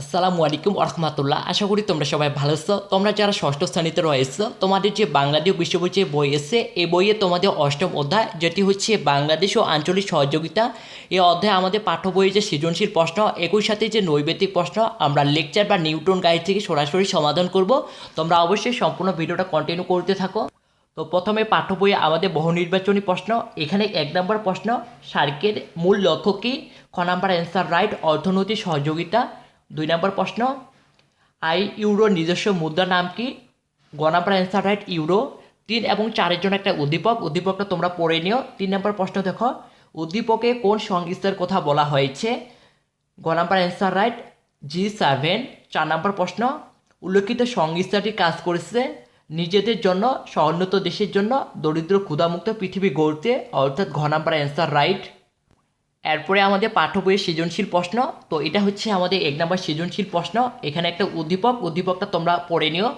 আসসালামু আলাইকুম রহমতুল্লাহ আশা করি তোমরা সবাই ভালো আছো। তোমরা যারা ষষ্ঠ শ্রেণীতে রয়েছো, তোমাদের যে বাংলাদেশ বিশ্ববিদ্যালয় যে বই এসে এই বইয়ে তোমাদের অষ্টম অধ্যায়, যেটি হচ্ছে বাংলাদেশ ও আঞ্চলিক সহযোগিতা। এই অধ্যায়ে আমাদের পাঠ্য বইয়ে যে সৃজনশীল প্রশ্ন, একই সাথে যে নৈবেদিক প্রশ্ন, আমরা লেকচার বা নিউটন গাইড থেকে সরাসরি সমাধান করব। তোমরা অবশ্যই সম্পূর্ণ ভিডিওটা কন্টিনিউ করতে থাকো। তো প্রথমে পাঠ্য বইয়ে আমাদের বহু নির্বাচনী প্রশ্ন, এখানে এক নম্বর প্রশ্ন, সার্কের মূল লক্ষ্য কী? খ নাম্বার অ্যান্সার রাইট অর্থনৈতিক সহযোগিতা। দুই নম্বর প্রশ্ন, আই ইউরো নিজস্ব মুদ্রা নাম কি? গ নাম্বার অ্যান্সার রাইট ইউরো তিন এবং চারের জন্য একটা উদ্দীপক। উদ্দীপকটা তোমরা পড়ে নিও। তিন নম্বর প্রশ্ন দেখো, উদ্দীপকে কোন সংস্থার কথা বলা হয়েছে? গ number answer right G seven. চার নম্বর প্রশ্ন, উল্লেখিত সংস্থাটি কাজ করেছে নিজেদের জন্য সউন্নত দেশের জন্য, দরিদ্র ক্ষুধামুক্ত পৃথিবী গড়তে, অর্থাৎ ঘ নাম্বার অ্যান্সার রাইট এরপরে আমাদের পাঠ্য বইয়ের সৃজনশীল প্রশ্ন। তো এটা হচ্ছে আমাদের এক নম্বর সৃজনশীল প্রশ্ন। এখানে একটা উদ্দীপক, উদ্দীপকটা তোমরা পড়ে নিও।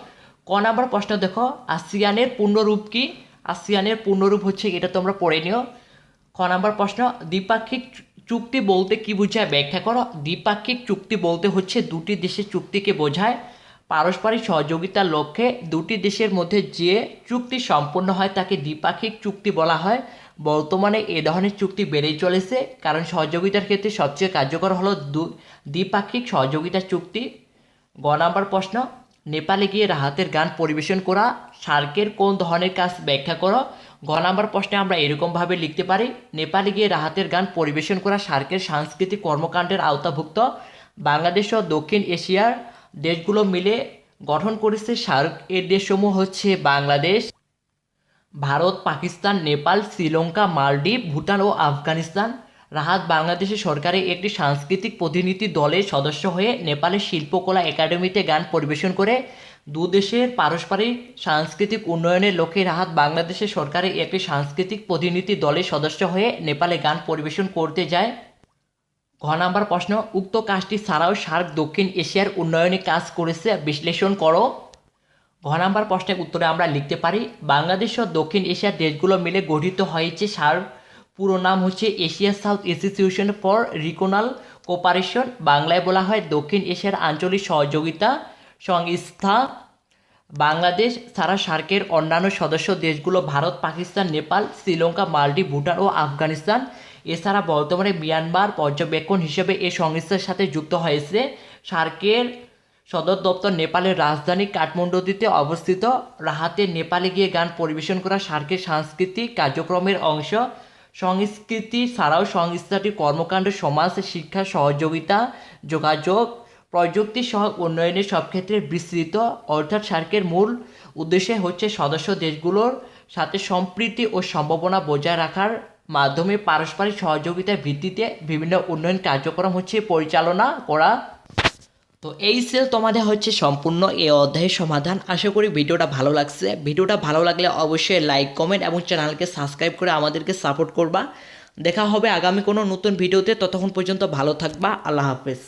ক নাম্বার প্রশ্ন দেখো, আসিয়ানের পূর্ণরূপ কি? আসিয়ানের পূর্ণরূপ হচ্ছে এটা তোমরা পড়ে নিও। খ নাম্বার প্রশ্ন, দ্বিপাক্ষিক চুক্তি বলতে কি বোঝায়? ব্যাখ্যা করো। দ্বিপাক্ষিক চুক্তি বলতে হচ্ছে দুটি দেশের চুক্তিকে বোঝায়। পারস্পরিক সহযোগিতার লক্ষ্যে দুটি দেশের মধ্যে যে চুক্তি সম্পন্ন হয় তাকে দ্বিপাক্ষিক চুক্তি বলা হয়। বর্তমানে এ ধরনের চুক্তি বেড়েই চলেছে, কারণ সহযোগিতার ক্ষেত্রে সবচেয়ে কার্যকর হলো দ্বিপাক্ষিক সহযোগিতা চুক্তি। গ নাম্বার প্রশ্ন, নেপালে গিয়ে রাহাতের গান পরিবেশন করা, সার্কের কোন ধরনের কাজ ব্যাখ্যা করো? গ নাম্বার প্রশ্নে আমরা এরকমভাবে লিখতে পারি, নেপালে গিয়ে রাহাতের গান পরিবেশন করা সার্কের সাংস্কৃতিক কর্মকাণ্ডের আওতাভুক্ত, বাংলাদেশ ও দক্ষিণ এশিয়ার দেশগুলো মিলে গঠন করেছে সার্ক এর দেশসমূহ হচ্ছে বাংলাদেশ, ভারত, পাকিস্তান, নেপাল, শ্রীলঙ্কা, মালদ্বীপ, ভুটান ও আফগানিস্তান। রাহাত বাংলাদেশের সরকারের একটি সাংস্কৃতিক প্রতিনিধি দলের সদস্য হয়ে নেপালের শিল্পকলা একাডেমিতে গান পরিবেশন করে দু দেশের পারস্পরিক সাংস্কৃতিক উন্নয়নের লক্ষ্যে রাহাত বাংলাদেশের সরকারের একটি সাংস্কৃতিক প্রতিনিধি দলের সদস্য হয়ে নেপালে গান পরিবেশন করতে যায়। ঘ নাম্বার প্রশ্ন, উক্ত কাজটি ছাড়াও সার্ক দক্ষিণ এশিয়ার উন্নয়নে কাজ করেছে, বিশ্লেষণ করো। ঘ নাম্বার প্রশ্নের উত্তরে আমরা লিখতে পারি, বাংলাদেশ ও দক্ষিণ এশিয়ার দেশগুলো মিলে গঠিত হয়েছে সার্ক। পুরো নাম হচ্ছে Asia south institution for regional cooperation, বাংলায় বলা হয় দক্ষিণ এশিয়ার আঞ্চলিক সহযোগিতা সংস্থা। বাংলাদেশ ছাড়া সার্কের অন্যান্য সদস্য দেশগুলো, ভারত, পাকিস্তান, নেপাল, শ্রীলঙ্কা, মালদ্বীপ, ভুটান ও আফগানিস্তান এছাড়া বর্তমানে মিয়ানমার পর্যবেক্ষণ হিসেবে এই সংস্থার সাথে যুক্ত হয়েছে। সার্কের সদর দপ্তর নেপালের রাজধানী কাঠমান্ডুতে অবস্থিত। রাহাতে নেপালে গিয়ে গান পরিবেশন করা সার্কের সাংস্কৃতিক কার্যক্রমের অংশ। সংস্কৃতি ছাড়াও সংস্থাটি কর্মকাণ্ড, সমাজ, শিক্ষা, সহযোগিতা, যোগাযোগ প্রযুক্তি সহ উন্নয়নের সব ক্ষেত্রে বিস্তৃত। অর্থাৎ সার্কের মূল উদ্দেশ্য হচ্ছে সদস্য দেশগুলোর সাথে সম্প্রীতি ও সম্ভাবনা বজায় রাখার মাধ্যমে পারস্পরিক সহযোগিতার ভিত্তিতে বিভিন্ন উন্নয়ন কার্যক্রম হচ্ছে পরিচালনা করা। তো এই সেল তোমাদের হচ্ছে সম্পূর্ণ এই অধ্যায়ের সমাধান। আশা করি ভিডিওটা ভালো লাগছে। ভিডিওটা ভালো লাগলে অবশ্যই লাইক কমেন্ট এবং চ্যানেলকে সাবস্ক্রাইব করে আমাদেরকে সাপোর্ট করবা। দেখা হবে আগামী কোনো নতুন ভিডিওতে। ততক্ষণ পর্যন্ত ভালো থাকবা। আল্লাহ হাফেজ।